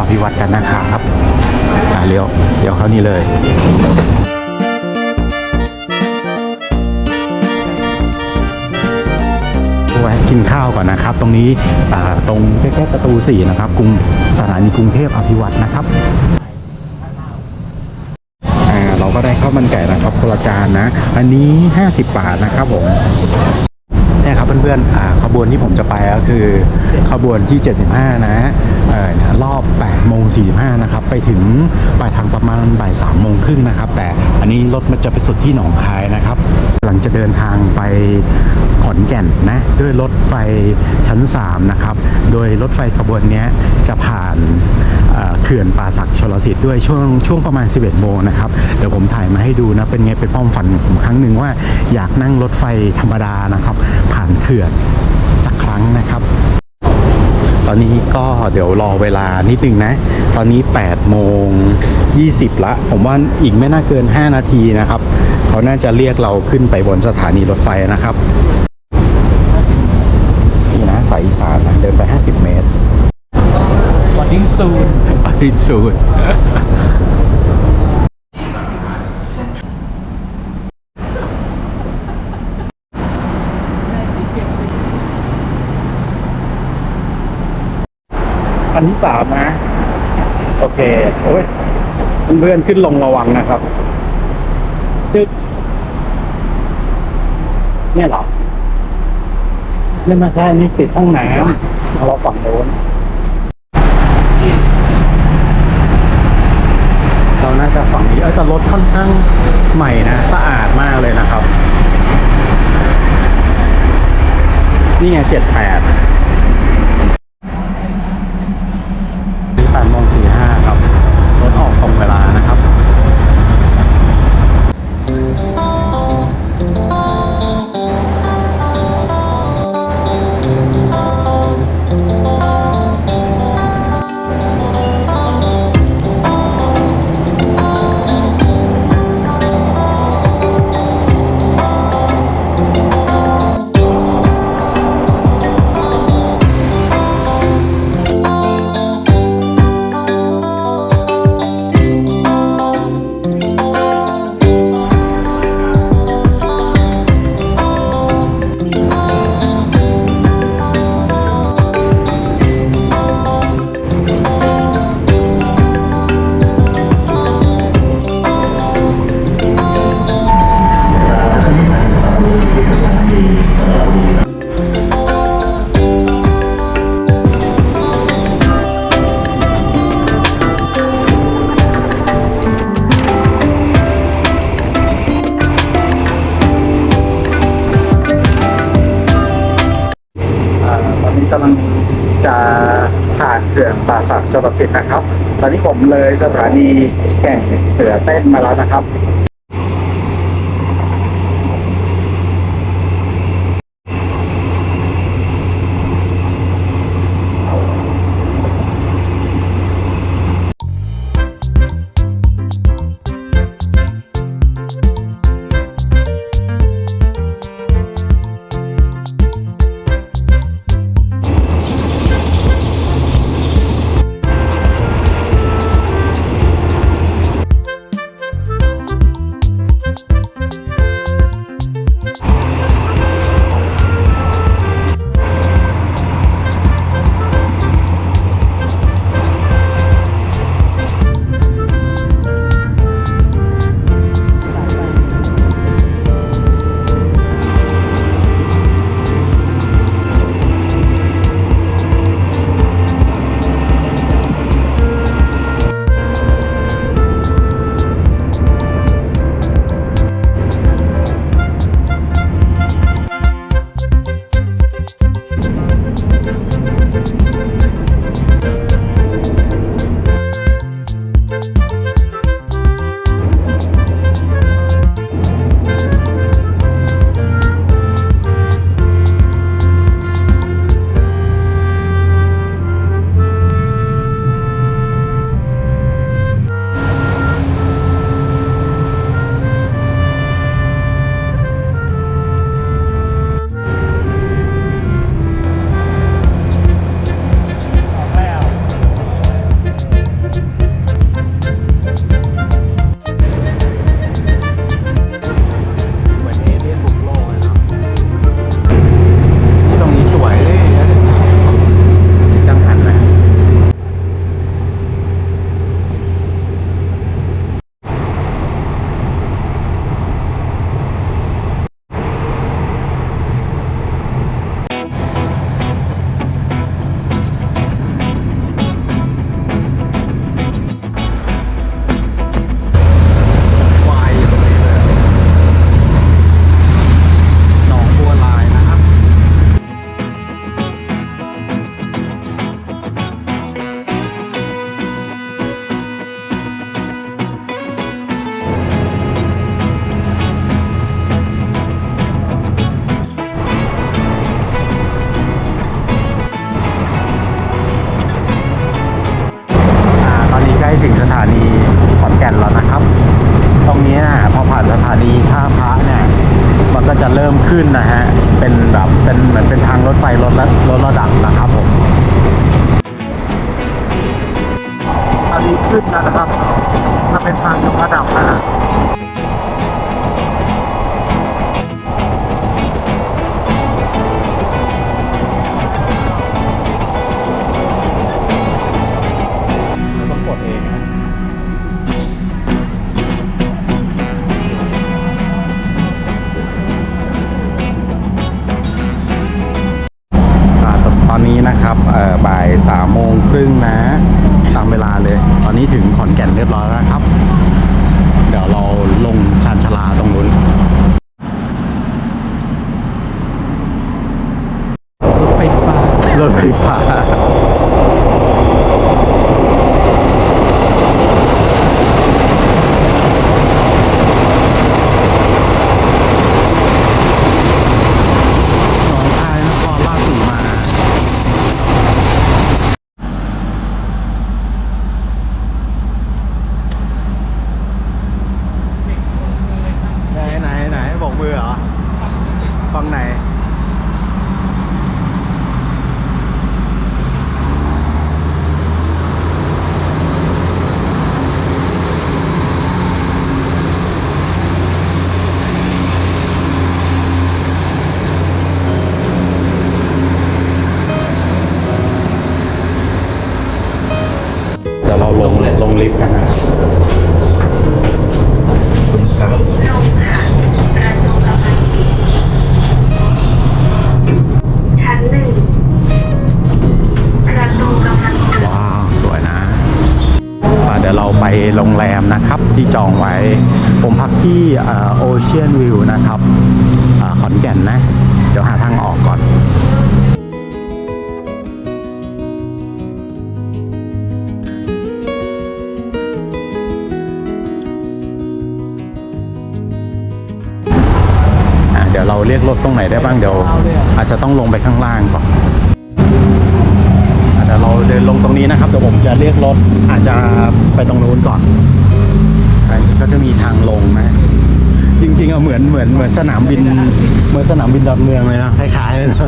อภิวัตกันนะครับอ่าเลี้ยวเดี๋ยวเข้านี่เลยแวะกินข้าวก่อนนะครับ ตรงนี้อ่าตรงใกล้ๆประตูสี่นะครับกรุงสถานีกรุงเทพอภิวัตนะครับอ่าเราก็ได้ข้าวมันไก่นะครับคนละจานนะ อันนี้ 50 บาทนะครับผม เนี่ยครับเพื่อนๆขบวนที่ผมจะไปก็คือขบวนที่ 75 นะเอ่อรอบ8โมง45นะครับไปถึงปลายทางประมาณบ่าย3โมงครึ่งนะครับ แต่อันนี้รถมันจะไปสุดที่หนองคายนะครับ หลังจะเดินทางไปขอนแก่นนะด้วยรถไฟชั้น 3 นะครับ โดยรถไฟขบวนนี้จะผ่าน เขื่อนป่าศักชลสิทธิ์ด้วยช่วงช่วงประมาณ 11 โมงนะครับ เดี๋ยวผมถ่ายมาให้ดูนะเป็นไงเป็นความฝันของผมครั้งหนึ่งว่าอยากนั่งรถไฟธรรมดานะครับ ผ่านเขื่อนสักครั้งนะครับ ตอนนี้ก็เดี๋ยวรอเวลานิดนึงนะ ตอนนี้ 8 โมง 20 ละ ผมว่าอีกไม่น่าเกิน 5 นาทีนะครับ เขาน่าจะเรียกเราขึ้นไปบนสถานีรถไฟนะครับ นี่นะสายอีสานนะเดินไป 50 เมตร วันดิ้งซูนปาริสูดอันที่สามนะ โอเคโอ้ยเพื่อนขึ้นลงระวังนะครับจึ๊กเนี่ยเหรอนี่มาใช่นี่ติดห้องน้ำเราฝั่งโน้น เรา น่าจะฝั่งนี้เออแต่รถค่อนข้างใหม่นะ สะอาดมากเลยนะครับ นี่ไงเจ็ดแปดนี่แปดโมงสี่ห้าครับ รถออกตรงเวลานะครับ ป่าศักดิ์ชลสิทธิ์นะครับ ตอนนี้ผมเลยสถานีแก่งเสือเต้นมาแล้วนะครับ「 ถึงสถานีขอนแก่นแล้วนะครับ ตรงนี้นะพอผ่านสถานีท่าพระเนี่ยมันก็จะเริ่มขึ้นนะฮะเป็นแบบเป็นเหมือนเป็นทางรถไฟรถละรถระดับนะครับผมตอนนี้ขึ้นแล้วนะครับมันเป็นทางยกระดับนะฮะ 3โมงครึ่งนะ ตามเวลาเลย ตอนนี้ถึงขอนแก่นเรียบร้อยแล้วครับ ฟังไหนเดี๋ยวเราลงลงลิฟต์กัน โรงแรมนะครับ ที่จองไว้ ผมพักที่โอเชียนวิวนะครับขอนแก่นนะ เดี๋ยวหาทางออกก่อนเดี๋ยวเราเรียกรถตรงไหนได้บ้างเดี๋ยว อาจจะต้องลงไปข้างล่างก่อน เดี๋ยวเราเดินลงตรงนี้นะครับเดี๋ยวผมจะเรียกรถอาจจะไปตรงนู้นก่อนอ่ก็จะมีทางลงนะจริงๆอะเหมือนเหมือนเหมือนสนามบิน เหมือนสนามบินดอนเมืองเลยนะคล้ายๆเลยนะ